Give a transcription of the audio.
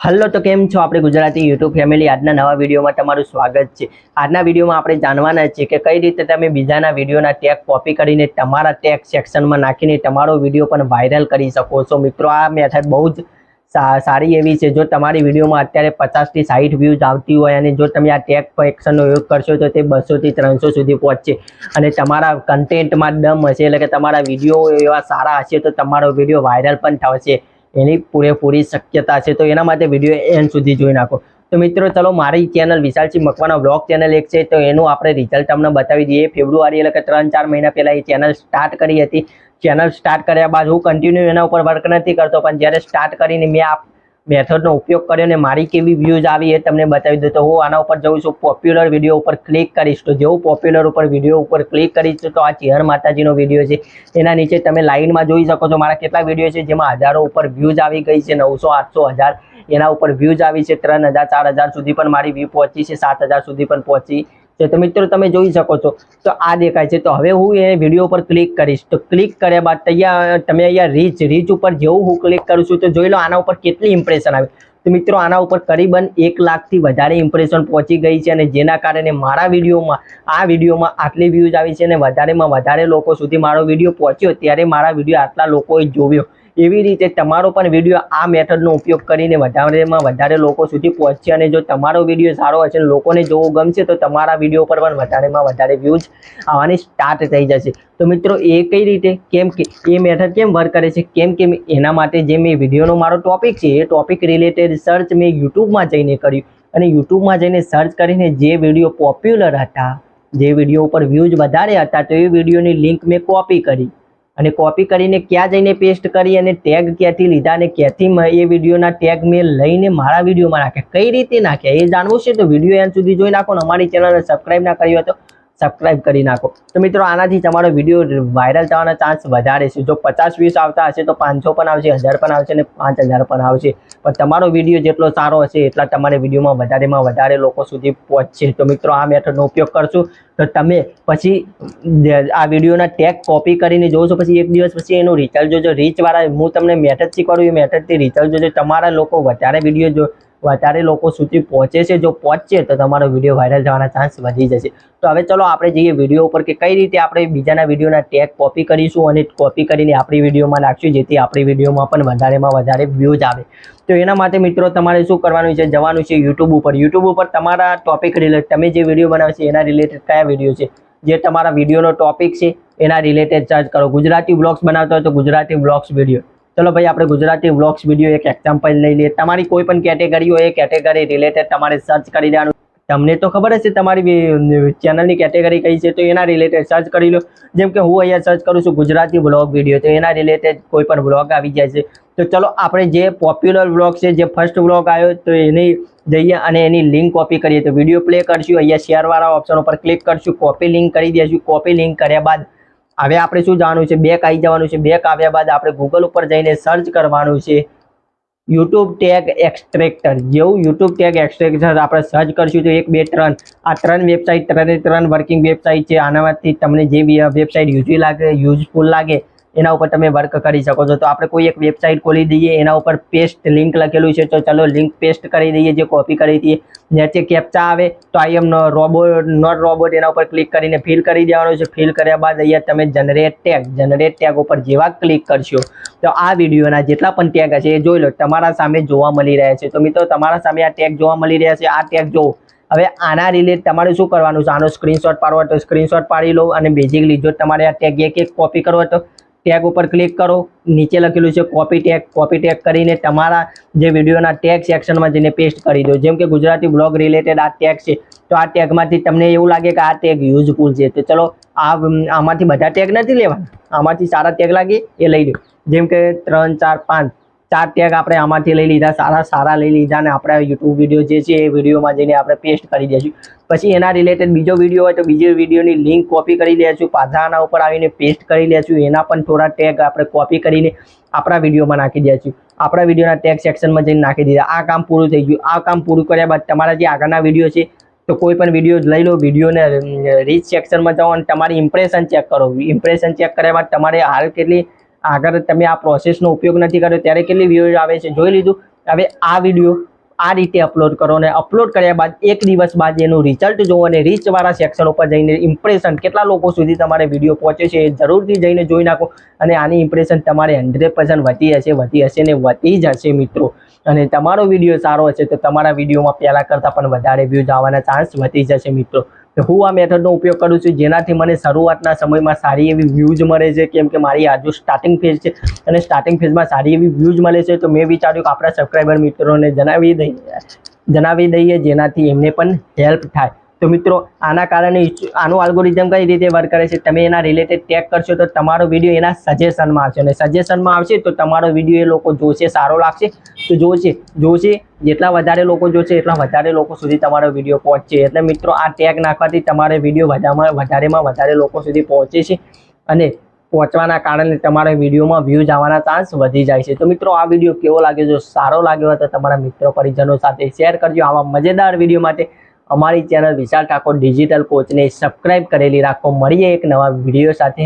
Hello તો કેમ છો આપણે ગુજરાતી યુટ્યુબ ફેમિલી? આજના નવા વિડીયોમાં તમારું સ્વાગત છે. આજના વિડીયોમાં આપણે જાણવાના છે કે કઈ રીતે તમે બીજાના વિડીયોના ટેગ કોપી કરીને તમારા ટેગ સેક્શનમાં નાખીને તમારો વીડિયો પણ વાયરલ કરી શકો છો. મિત્રો, આ મેથડ બહુ જ સારી એવી છે. જો તમારી વિડીયોમાં અત્યારે પચાસથી સાઠ વ્યૂઝ આવતી હોય અને જો તમે આ ટેગ સેક્શનનો ઉપયોગ કરશો તો તે બસોથી ત્રણસો સુધી પહોંચશે. અને તમારા કન્ટેન્ટમાં દમ હશે એટલે કે તમારા વીડિયો એવા સારા હશે તો તમારો વીડિયો વાયરલ પણ થશે. એની પૂરેપૂરી શક્યતા છે. તો એના માટે વીડિયો એન્ડ સુધી જોઈ નાખો. તો મિત્રો, ચલો મારી channel Vishalsinh Makwana blog channel એક છે. તો એનું આપણે રિઝલ્ટ તમને બતાવી દઈએ. ફેબ્રુઆરી એટલે કે ત્રણ ચાર મહિના પહેલાં એ ચેનલ સ્ટાર્ટ કરી હતી. ચેનલ સ્ટાર્ટ કર્યા બાદ હું કન્ટિન્યુ એના ઉપર વર્ક નથી કરતો. પણ જ્યારે સ્ટાર્ટ કરીને મેં મેથડનો ઉપયોગ કર્યો ને મારી કેવી વ્યૂઝ આવી એ તમને બતાવી દઉં. તો હું આના ઉપર જઉં છું પોપ્યુલર વીડિયો ઉપર ક્લિક કરીશ. તો જેવું પોપ્યુલર ઉપર વીડિયો ઉપર ક્લિક કરીશ, તો આ ચેહર માતાજીનો વીડિયો છે. એના નીચે તમે લાઇનમાં જોઈ શકો છો, મારા કેટલા વીડિયો છે, જેમાં હજારો ઉપર વ્યૂઝ આવી ગઈ છે, નવસો આઠસો હજાર એના ઉપર વ્યૂઝ આવી છે, ત્રણ હજાર, ચાર હજાર સુધી પણ મારી વ્યૂ પહોંચી છે, સાત હજાર સુધી પણ પહોંચી છે. તો મિત્રો, તમે જોઈ શકો છો. તો આ દેખાય છે. તો હવે હું એ વીડિયો ઉપર ક્લિક કરીશ. તો ક્લિક કર્યા બાદ અહીંયા તમે અહીંયા રીચ રીચ ઉપર જેવું હું ક્લિક કરું છું, તો જોઈ લો આના ઉપર કેટલી ઇમ્પ્રેશન આવે. તો મિત્રો, આના ઉપર કરીબન એક લાખથી વધારે ઇમ્પ્રેશન પહોંચી ગઈ છે અને જેના કારણે મારા વિડીયોમાં, આ વિડીયોમાં આટલી વ્યૂઝ આવી છે અને વધારેમાં વધારે લોકો સુધી મારો વીડિયો પહોંચ્યો, ત્યારે મારા વીડિયો આટલા લોકોએ જોયો એવી રીતે તમારો પણ વીડિયો આ મેથડનો ઉપયોગ કરીને વધારેમાં વધારે લોકો સુધી પહોંચશે અને જો તમારો વીડિયો સારો હશે અને લોકોને જોવો ગમશે, તો તમારા વીડિયો પર પણ વધારેમાં વધારે વ્યૂઝ આવવાની સ્ટાર્ટ થઈ જશે. તો મિત્રો, એ કઈ રીતે, કેમ કે, એ મેથડ કેમ વર્ક કરે છે, કેમ કે એના માટે જે મેં વિડીયોનો મારો ટોપિક છે, એ ટોપિક રિલેટેડ સર્ચ મેં યુટ્યુબમાં જઈને કર્યું. અને યુટ્યુબમાં જઈને સર્ચ કરીને જે વીડિયો પોપ્યુલર હતા, જે વીડિયો ઉપર વ્યૂઝ વધારે હતા, તો એ વિડીયોની લિંક મેં કોપી કરી. અને કોપી કરીને ક્યાં જઈને પેસ્ટ કરી અને ટેગ ક્યાંથી લીધા અને ક્યાંથી એ વિડીયોના ટેગ મેં લઈને મારા વિડીયોમાં નાખ્યા. કઈ રીતે નાખ્યા? એ જાણવું છે તો વીડિયો એન્ડ સુધી જોઈ નાખો અમારી ચેનલને સબસ્ક્રાઈબ ના કરી હોય તો સબસ્ક્રાઇબ કરી નાખો. તો મિત્રો, આનાથી તમારો વીડિયો વાયરલ થવાના ચાન્સ વધારે છે. જો પચાસ વ્યૂઝ આવતા હશે, તો પાંચસો પણ આવશે, હજાર પણ આવશે અને પાંચ હજાર પણ આવશે. પણ તમારો વીડિયો જેટલો સારો હશે, એટલા તમારે વિડીયોમાં વધારેમાં વધારે લોકો સુધી પહોંચશે. તો મિત્રો, આ મેથડનો ઉપયોગ કરશું. તો તમે પછી આ વિડીયોના ટેગ કોપી કરીને જોશો પછી એક દિવસ પછી એનું રિઝલ્ટ જોજો. રીચવાળા હું તમને મેથડ શીખવાડું એ મેથડથી રિઝલ્ટ જોજો. તમારા લોકો વધારે વીડિયો જો વધારે લોકો સુધી પહોંચે છે, જો પહોંચશે તો તમારો વીડિયો વાયરલ થવાના ચાન્સ વધી જશે. તો હવે ચલો આપણે જઈએ વીડિયો ઉપર કે કઈ રીતે આપણે બીજાના વિડીયોના ટેગ કોપી કરીશું અને કોપી કરીને આપણી વિડીયોમાં નાખશું, જેથી આપણી વિડીયોમાં પણ વધારેમાં વધારે વ્યૂઝ આવે. તો એના માટે મિત્રો તમારે શું કરવાનું છે, જવાનું છે યુટ્યુબ ઉપર. યુટ્યુબ ઉપર તમારા ટોપિક રિલેટેડ તમે જે વીડિયો બનાવશો એના રિલેટેડ કયા વીડિયો છે? જે તમારા વિડીયોનો ટોપિક છે, એના રિલેટેડ સર્ચ કરો. ગુજરાતી બ્લોગ્સ બનાવતા હોય તો ગુજરાતી બ્લોગ્સ વીડિયો ચલો ભાઈ, આપણે ગુજરાતી વ્લોગ્સ વીડિયો એક એક્ઝામ્પલ લઈ લઈએ. તમારી કોઈ પણ કેટેગરી હોય, એ કેટેગરી રિલેટેડ તમારે સર્ચ કરી દેવાનું તમને તો ખબર હશે, તમારી ચેનલની કેટેગરી કઈ છે, તો એના રિલેટેડ સર્ચ કરી લો. જેમ કે હું અહીંયા સર્ચ કરું છું ગુજરાતી બ્લોગ વીડિયો તો એના રિલેટેડ કોઈ પણ બ્લોગ આવી જાય છે. તો ચલો, આપણે જે પોપ્યુલર બ્લોગ છે, જે ફર્સ્ટ બ્લોગ આવ્યો, તો એની જઈએ અને એની લિંક કોપી કરીએ. તો વીડિયો પ્લે કરશું, અહીંયા શેરવાળા ઓપ્શન ઉપર ક્લિક કરશું કોપી લિંક કરી દઈશું કોપી લિંક કર્યા બાદ હવે આપણે શું જવાનું છે? બેક આવી જવાનું છે. બેક આવ્યા બાદ આપણે ગૂગલ ઉપર જઈને સર્ચ કરવાનું છે. યુટ્યુબ ટેગ એક્સ્ટ્રેક્ટર જેવું યુટ્યુબ ટેગ એક્સ્ટ્રેક્ટર આપણે સર્ચ કરશું તો એક, બે, ત્રણ. આ ત્રણ વેબસાઇટ ત્રણે ત્રણ વર્કિંગ વેબસાઇટ છે. આનામાંથી તમને જે વેબસાઇટ યુઝી લાગે યુઝફુલ લાગે એના ઉપર તમે વર્ક કરી શકો છો. તો આપણે કોઈ એક વેબસાઇટ ખોલી દઈએ, એના ઉપર પેસ્ટ લિંક લખેલું છે, તો ચલો લિંક પેસ્ટ કરી દઈએ, જે કોપી કરી દઈએ. નીચે કેપ્ચા આવે, તો I am robot not robot એના ઉપર ક્લિક કરીને ફિલ કરી દેવાનું છે. ફિલ કર્યા બાદ અહીંયા તમે જનરેટ ટેગ જનરેટ ટેગ ઉપર જેવા ક્લિક કરશો, તો આ વિડીયોના જેટલા પણ ટેગ હશે, એ જોઈ લો, તમારા સામે જોવા મળી રહ્યા છે. તો મિત્રો, તમારા સામે આ ટેગ જોવા મળી રહ્યા છે. આ ટેગ જોવો હવે આના રિલેટ તમારે શું કરવાનું છે? આનો સ્ક્રીનશોટ પાડવો તો સ્ક્રીનશોટ પાડી લો અને બેઝિકલી જો તમારે આ ટેગ એક એક કોપી કરવો તો ટેગ ઉપર ક્લિક કરો. નીચે લખેલું છે કોપી ટેગ કોપી ટેગ કરીને તમારા જે વિડીયોના ટેગ સેક્શનમાં જઈને પેસ્ટ કરી દો. જેમ કે ગુજરાતી બ્લોગ રિલેટેડ આ ટેગ છે, તો આ ટેગમાંથી તમને એવું લાગે કે આ ટેગ યુઝફુલ છે. તો ચલો આમાંથી બધા ટેગ નથી લેવાના. આમાંથી સારા ટેગ લાગે એ લઈ લો. જેમ કે ત્રણ, ચાર, પાંચ. ચાર ટેગ આપણે આમાંથી લઈ લીધા, સારા સારા લઈ લીધા અને આપણા યુટ્યુબ વીડિયો જે છે એ વિડીયોમાં જઈને આપણે પેસ્ટ કરી દઈશું પછી એના રિલેટેડ બીજો વીડિયો હોય તો બીજો વિડીયોની લિંક કોપી કરી લેશું પાછા આના ઉપર આવીને પેસ્ટ કરી લેશું. એના પણ થોડા ટેગ આપણે કોપી કરીને આપણા વિડીયોમાં નાખી દઈશું આપણા વિડીયોના ટેગ સેક્શનમાં જઈને નાખી દીધા. આ કામ પૂરું થઈ ગયું. આ કામ પૂરું કર્યા બાદ તમારા જે આગળના વીડિયો છે, તો કોઈ પણ વીડિયો લઈ લો. વિડીયોને રીચ સેક્શનમાં જાઓ અને તમારી ઇમ્પ્રેશન ચેક કરો. ઇમ્પ્રેશન ચેક કર્યા બાદ તમારે હાલ કેટલી આગળ તમે આ પ્રોસેસનો ઉપયોગ નથી કર્યો, ત્યારે કેટલી વ્યૂઝ આવે છે જોઈ લીધું. હવે આ વીડિયો આ રીતે અપલોડ કરો અને અપલોડ કર્યા બાદ એક દિવસ બાદ એનું રિઝલ્ટ જોવો અને રીચવાળા સેક્શન ઉપર જઈને ઇમ્પ્રેશન કેટલા લોકો સુધી તમારે વીડિયો પહોંચે છે એ જરૂરથી જઈને જોઈ નાખો અને આની ઇમ્પ્રેશન તમારે હંડ્રેડ પર્સન્ટ વધી હશે વધી હશે ને વધી જ હશે મિત્રો. અને તમારો વીડિયો સારો હશે તો તમારા વિડીયોમાં પહેલાં કરતાં પણ વધારે વ્યૂઝ આવવાના ચાન્સ વધી જશે મિત્રો. હું આ મેથડનો ઉપયોગ કરું છું જેનાથી મને શરૂઆતના સમયમાં સારી એવી વ્યૂઝ મળે છે, કેમ કે મારી આજુ સ્ટાર્ટિંગ ફેઝ છે, અને સ્ટાર્ટિંગ ફેઝમાં સારી એવી વ્યૂઝ મળે છે, તો મેં વિચાર્યું કે આપણા સબસ્ક્રાઈબર મિત્રોને જણાવી દઈએ જણાવી દઈએ જેનાથી એમને પણ હેલ્પ થાય. તો મિત્રો, આના કારણે આનું આલ્ગોરિધમ કઈ રીતે વર્ક કરે છે, તમે એના રિલેટેડ ટેગ કરશો તો તમારો વીડિયો એના સજેશનમાં આવશે. અને સજેશનમાં આવશે તો તમારો વીડિયો એ લોકો જોશે, સારો લાગશે. તો જોશે જોશે, જેટલા વધારે લોકો જોશે, એટલા વધારે લોકો સુધી તમારો વીડિયો પહોંચશે. એટલે મિત્રો, આ ટેગ નાખવાથી તમારો વીડિયો વધારેમાં વધારેમાં વધારે લોકો સુધી પહોંચે છે. અને પહોંચવાના કારણે તમારા વિડીયોમાં વ્યૂઝ આવવાના ચાન્સ વધી જાય છે. તો મિત્રો, આ વીડિયો કેવો લાગ્યો? જો સારો લાગ્યો તો તમારા મિત્રો પરિજનો સાથે શેર કરજો. આવા મજેદાર વીડિયો માટે અમારી ચેનલ વિશાલ ઠાકોર ડિજિટલ કોચને સબસ્ક્રાઇબ કરેલી રાખો. મળીએ એક નવા વીડિયો સાથે.